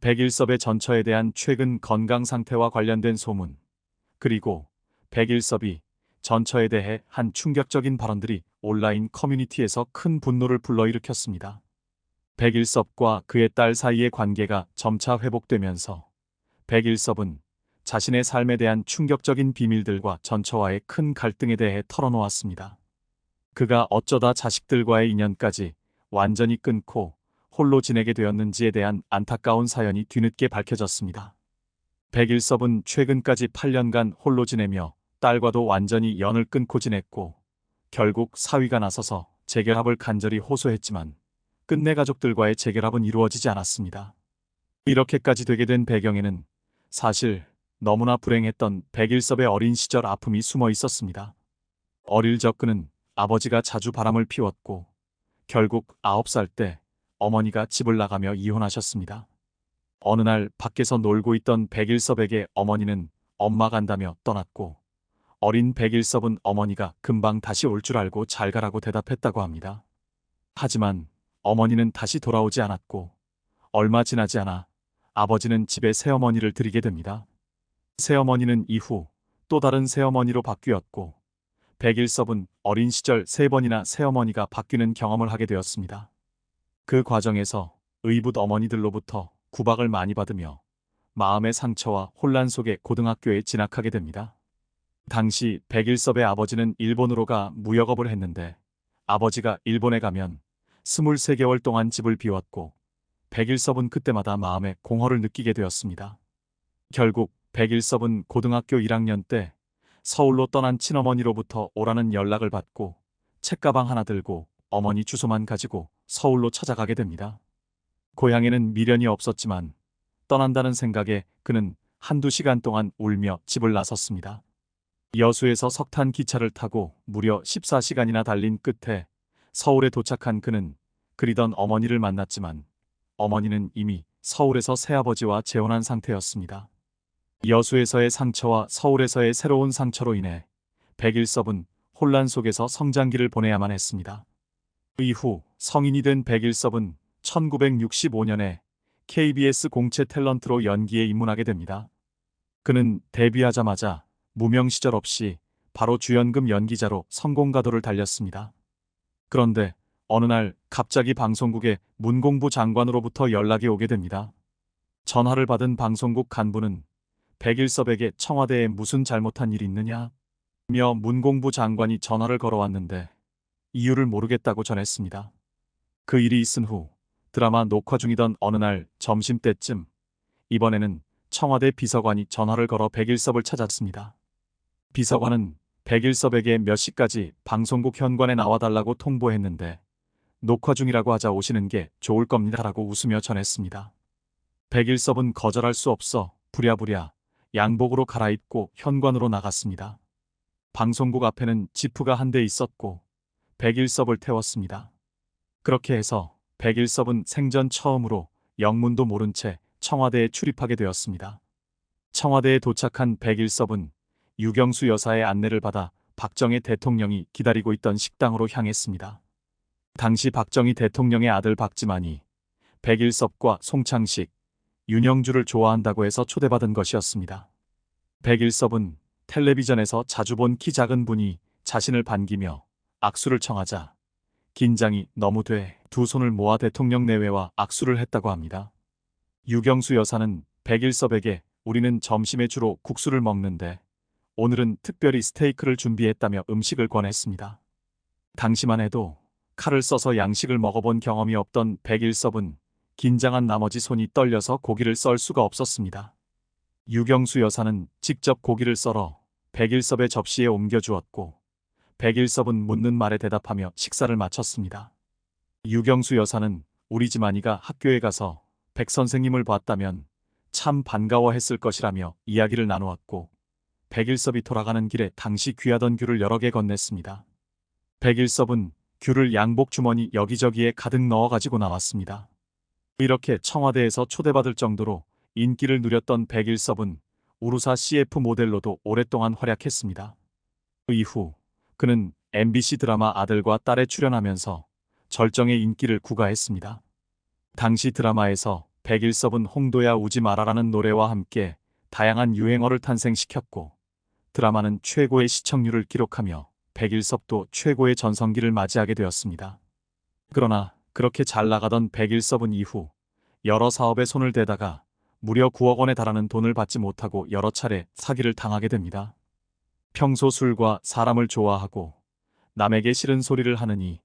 백일섭의 전처에 대한 최근 건강 상태와 관련된 소문, 그리고 백일섭이 전처에 대해 한 충격적인 발언들이 온라인 커뮤니티에서 큰 분노를 불러일으켰습니다. 백일섭과 그의 딸 사이의 관계가 점차 회복되면서 백일섭은 자신의 삶에 대한 충격적인 비밀들과 전처와의 큰 갈등에 대해 털어놓았습니다. 그가 어쩌다 자식들과의 인연까지 완전히 끊고 홀로 지내게 되었는지에 대한 안타까운 사연이 뒤늦게 밝혀졌습니다. 백일섭은 최근까지 8년간 홀로 지내며 딸과도 완전히 연을 끊고 지냈고 결국 사위가 나서서 재결합을 간절히 호소했지만 끝내 가족들과의 재결합은 이루어지지 않았습니다. 이렇게까지 되게 된 배경에는 사실 너무나 불행했던 백일섭의 어린 시절 아픔이 숨어 있었습니다. 어릴 적 그는 아버지가 자주 바람을 피웠고 결국 9살 때 어머니가 집을 나가며 이혼하셨습니다. 어느 날 밖에서 놀고 있던 백일섭에게 어머니는 엄마 간다며 떠났고 어린 백일섭은 어머니가 금방 다시 올 줄 알고 잘 가라고 대답했다고 합니다. 하지만 어머니는 다시 돌아오지 않았고 얼마 지나지 않아 아버지는 집에 새어머니를 들이게 됩니다. 새어머니는 이후 또 다른 새어머니로 바뀌었고 백일섭은 어린 시절 세 번이나 새어머니가 바뀌는 경험을 하게 되었습니다. 그 과정에서 의붓 어머니들로부터 구박을 많이 받으며 마음의 상처와 혼란 속에 고등학교에 진학하게 됩니다. 당시 백일섭의 아버지는 일본으로 가 무역업을 했는데 아버지가 일본에 가면 23개월 동안 집을 비웠고 백일섭은 그때마다 마음에 공허를 느끼게 되었습니다. 결국 백일섭은 고등학교 1학년 때 서울로 떠난 친어머니로부터 오라는 연락을 받고 책가방 하나 들고 어머니 주소만 가지고 서울로 찾아가게 됩니다. 고향에는 미련이 없었지만 떠난다는 생각에 그는 한두 시간 동안 울며 집을 나섰습니다. 여수에서 석탄 기차를 타고 무려 14시간이나 달린 끝에 서울에 도착한 그는 그리던 어머니를 만났지만 어머니는 이미 서울에서 새아버지와 재혼한 상태였습니다. 여수에서의 상처와 서울에서의 새로운 상처로 인해 백일섭은 혼란 속에서 성장기를 보내야만 했습니다. 이후 성인이 된 백일섭은 1965년에 KBS 공채 탤런트로 연기에 입문하게 됩니다. 그는 데뷔하자마자 무명 시절 없이 바로 주연금 연기자로 성공가도를 달렸습니다. 그런데 어느 날 갑자기 방송국의 문공부 장관으로부터 연락이 오게 됩니다. 전화를 받은 방송국 간부는 백일섭에게 청와대에 무슨 잘못한 일이 있느냐? 며 문공부 장관이 전화를 걸어왔는데 이유를 모르겠다고 전했습니다. 그 일이 있은 후 드라마 녹화 중이던 어느 날 점심때쯤 이번에는 청와대 비서관이 전화를 걸어 백일섭을 찾았습니다. 비서관은 백일섭에게 몇 시까지 방송국 현관에 나와달라고 통보했는데 녹화 중이라고 하자 오시는 게 좋을 겁니다라고 웃으며 전했습니다. 백일섭은 거절할 수 없어 부랴부랴 양복으로 갈아입고 현관으로 나갔습니다. 방송국 앞에는 지프가 한 대 있었고 백일섭을 태웠습니다. 그렇게 해서 백일섭은 생전 처음으로 영문도 모른 채 청와대에 출입하게 되었습니다. 청와대에 도착한 백일섭은 유경수 여사의 안내를 받아 박정희 대통령이 기다리고 있던 식당으로 향했습니다. 당시 박정희 대통령의 아들 박지만이 백일섭과 송창식, 윤영주를 좋아한다고 해서 초대받은 것이었습니다. 백일섭은 텔레비전에서 자주 본 키 작은 분이 자신을 반기며 악수를 청하자 긴장이 너무 돼 두 손을 모아 대통령 내외와 악수를 했다고 합니다. 유경수 여사는 백일섭에게 우리는 점심에 주로 국수를 먹는데 오늘은 특별히 스테이크를 준비했다며 음식을 권했습니다. 당시만 해도 칼을 써서 양식을 먹어본 경험이 없던 백일섭은 긴장한 나머지 손이 떨려서 고기를 썰 수가 없었습니다. 유경수 여사는 직접 고기를 썰어 백일섭의 접시에 옮겨주었고 백일섭은 묻는 말에 대답하며 식사를 마쳤습니다. 유경수 여사는 우리 집안이가 학교에 가서 백 선생님을 봤다면 참 반가워했을 것이라며 이야기를 나누었고 백일섭이 돌아가는 길에 당시 귀하던 귤을 여러 개 건넸습니다. 백일섭은 귤을 양복 주머니 여기저기에 가득 넣어 가지고 나왔습니다. 이렇게 청와대에서 초대받을 정도로 인기를 누렸던 백일섭은 우루사 CF 모델로도 오랫동안 활약했습니다. 이후 그는 MBC 드라마 아들과 딸에 출연하면서 절정의 인기를 구가했습니다. 당시 드라마에서 백일섭은 홍도야 우지 마라라는 노래와 함께 다양한 유행어를 탄생시켰고 드라마는 최고의 시청률을 기록하며 백일섭도 최고의 전성기를 맞이하게 되었습니다. 그러나 그렇게 잘 나가던 백일섭은 이후 여러 사업에 손을 대다가 무려 9억 원에 달하는 돈을 받지 못하고 여러 차례 사기를 당하게 됩니다. 평소 술과 사람을 좋아하고 남에게 싫은 소리를 하느니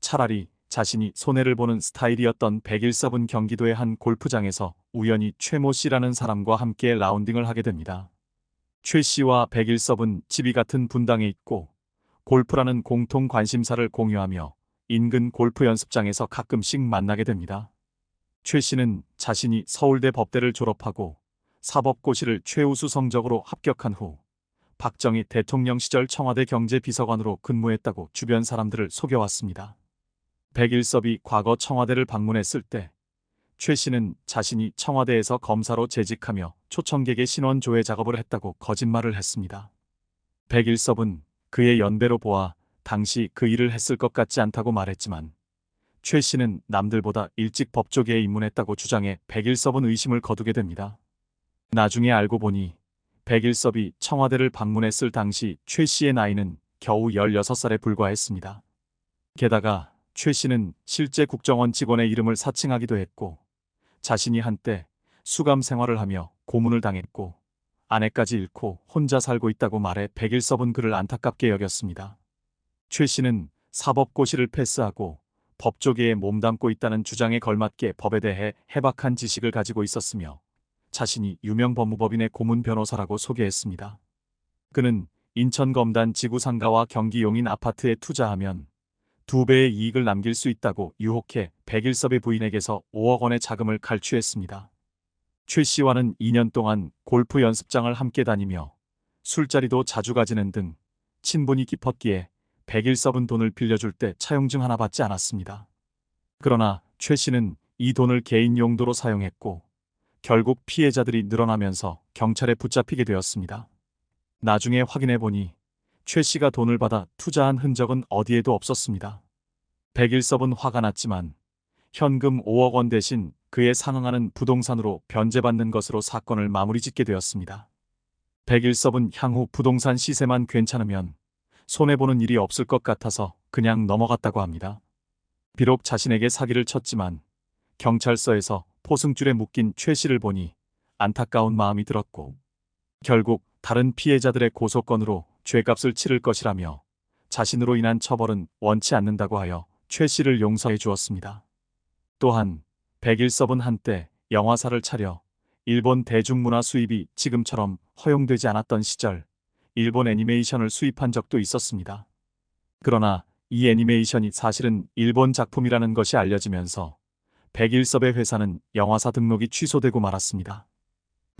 차라리 자신이 손해를 보는 스타일이었던 백일섭은 경기도의 한 골프장에서 우연히 최모 씨라는 사람과 함께 라운딩을 하게 됩니다. 최 씨와 백일섭은 집이 같은 분당에 있고 골프라는 공통 관심사를 공유하며 인근 골프 연습장에서 가끔씩 만나게 됩니다. 최 씨는 자신이 서울대 법대를 졸업하고 사법고시를 최우수 성적으로 합격한 후 박정희 대통령 시절 청와대 경제비서관으로 근무했다고 주변 사람들을 속여왔습니다. 백일섭이 과거 청와대를 방문했을 때 최 씨는 자신이 청와대에서 검사로 재직하며 초청객의 신원 조회 작업을 했다고 거짓말을 했습니다. 백일섭은 그의 연배로 보아 당시 그 일을 했을 것 같지 않다고 말했지만 최 씨는 남들보다 일찍 법조계에 입문했다고 주장해 백일섭은 의심을 거두게 됩니다. 나중에 알고 보니 백일섭이 청와대를 방문했을 당시 최 씨의 나이는 겨우 16살에 불과했습니다. 게다가 최 씨는 실제 국정원 직원의 이름을 사칭하기도 했고 자신이 한때 수감 생활을 하며 고문을 당했고 아내까지 잃고 혼자 살고 있다고 말해 백일섭은 그를 안타깝게 여겼습니다. 최 씨는 사법고시를 패스하고 법조계에 몸담고 있다는 주장에 걸맞게 법에 대해 해박한 지식을 가지고 있었으며 자신이 유명 법무법인의 고문 변호사라고 소개했습니다. 그는 인천 검단 지구상가와 경기 용인 아파트에 투자하면 두 배의 이익을 남길 수 있다고 유혹해 백일섭의 부인에게서 5억 원의 자금을 갈취했습니다. 최 씨와는 2년 동안 골프 연습장을 함께 다니며 술자리도 자주 가지는 등 친분이 깊었기에 백일섭은 돈을 빌려줄 때 차용증 하나 받지 않았습니다. 그러나 최 씨는 이 돈을 개인 용도로 사용했고 결국 피해자들이 늘어나면서 경찰에 붙잡히게 되었습니다. 나중에 확인해 보니 최 씨가 돈을 받아 투자한 흔적은 어디에도 없었습니다. 백일섭은 화가 났지만 현금 5억 원 대신 그에 상응하는 부동산으로 변제받는 것으로 사건을 마무리 짓게 되었습니다. 백일섭은 향후 부동산 시세만 괜찮으면 손해보는 일이 없을 것 같아서 그냥 넘어갔다고 합니다. 비록 자신에게 사기를 쳤지만 경찰서에서 포승줄에 묶인 최 씨를 보니 안타까운 마음이 들었고 결국 다른 피해자들의 고소건으로 죄값을 치를 것이라며 자신으로 인한 처벌은 원치 않는다고 하여 최 씨를 용서해 주었습니다. 또한 백일섭은 한때 영화사를 차려 일본 대중문화 수입이 지금처럼 허용되지 않았던 시절 일본 애니메이션을 수입한 적도 있었습니다. 그러나 이 애니메이션이 사실은 일본 작품이라는 것이 알려지면서 백일섭의 회사는 영화사 등록이 취소되고 말았습니다.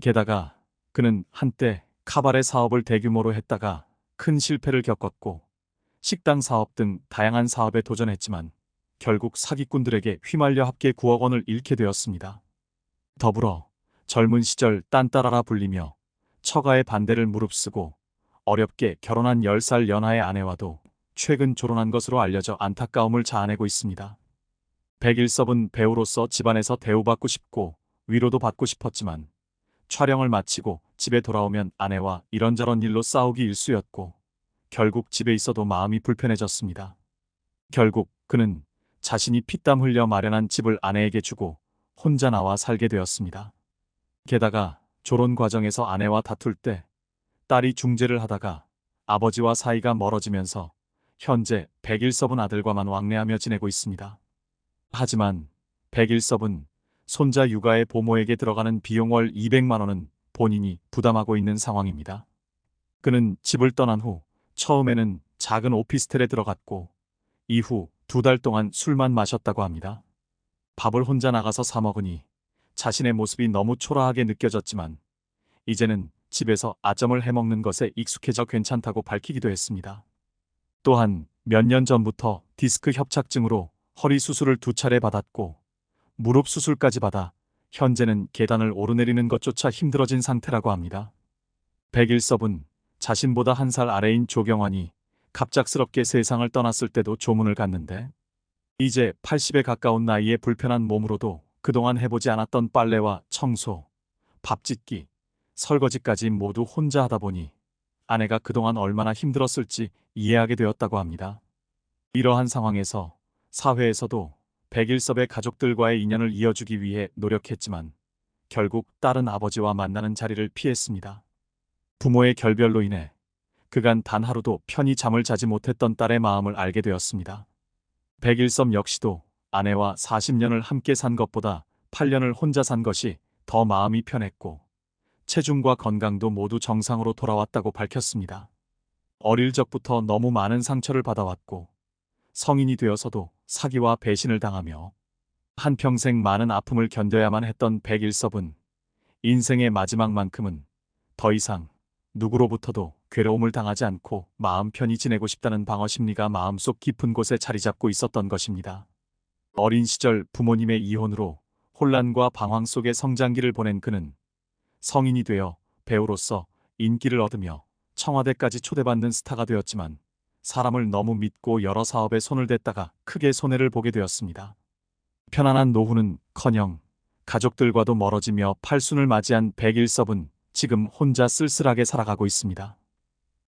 게다가 그는 한때 카바레 사업을 대규모로 했다가 큰 실패를 겪었고 식당 사업 등 다양한 사업에 도전했지만 결국 사기꾼들에게 휘말려 합계 9억 원을 잃게 되었습니다. 더불어 젊은 시절 딴따라라 불리며 처가의 반대를 무릅쓰고 어렵게 결혼한 10살 연하의 아내와도 최근 결혼한 것으로 알려져 안타까움을 자아내고 있습니다. 백일섭은 배우로서 집안에서 대우받고 싶고 위로도 받고 싶었지만 촬영을 마치고 집에 돌아오면 아내와 이런저런 일로 싸우기 일쑤였고 결국 집에 있어도 마음이 불편해졌습니다. 결국 그는 자신이 피땀 흘려 마련한 집을 아내에게 주고 혼자 나와 살게 되었습니다. 게다가 졸혼 과정에서 아내와 다툴 때 딸이 중재를 하다가 아버지와 사이가 멀어지면서 현재 백일섭은 아들과만 왕래하며 지내고 있습니다. 하지만 백일섭은 손자 육아에 보모에게 들어가는 비용 월 200만 원은 본인이 부담하고 있는 상황입니다. 그는 집을 떠난 후 처음에는 작은 오피스텔에 들어갔고 이후 두 달 동안 술만 마셨다고 합니다. 밥을 혼자 나가서 사 먹으니 자신의 모습이 너무 초라하게 느껴졌지만 이제는 집에서 아점을 해먹는 것에 익숙해져 괜찮다고 밝히기도 했습니다. 또한 몇 년 전부터 디스크 협착증으로 허리 수술을 두 차례 받았고 무릎 수술까지 받아 현재는 계단을 오르내리는 것조차 힘들어진 상태라고 합니다. 백일섭은 자신보다 한 살 아래인 조경환이 갑작스럽게 세상을 떠났을 때도 조문을 갔는데 이제 80에 가까운 나이에 불편한 몸으로도 그동안 해보지 않았던 빨래와 청소, 밥 짓기, 설거지까지 모두 혼자 하다 보니 아내가 그동안 얼마나 힘들었을지 이해하게 되었다고 합니다. 이러한 상황에서 사회에서도 백일섭의 가족들과의 인연을 이어주기 위해 노력했지만 결국 딸은 아버지와 만나는 자리를 피했습니다. 부모의 결별로 인해 그간 단 하루도 편히 잠을 자지 못했던 딸의 마음을 알게 되었습니다. 백일섭 역시도 아내와 40년을 함께 산 것보다 8년을 혼자 산 것이 더 마음이 편했고 체중과 건강도 모두 정상으로 돌아왔다고 밝혔습니다. 어릴 적부터 너무 많은 상처를 받아왔고 성인이 되어서도 사기와 배신을 당하며 한평생 많은 아픔을 견뎌야만 했던 백일섭은 인생의 마지막만큼은 더 이상 누구로부터도 괴로움을 당하지 않고 마음 편히 지내고 싶다는 방어 심리가 마음속 깊은 곳에 자리 잡고 있었던 것입니다. 어린 시절 부모님의 이혼으로 혼란과 방황 속의 성장기를 보낸 그는 성인이 되어 배우로서 인기를 얻으며 청와대까지 초대받는 스타가 되었지만 사람을 너무 믿고 여러 사업에 손을 댔다가 크게 손해를 보게 되었습니다. 편안한 노후는 커녕 가족들과도 멀어지며 팔순을 맞이한 백일섭은 지금 혼자 쓸쓸하게 살아가고 있습니다.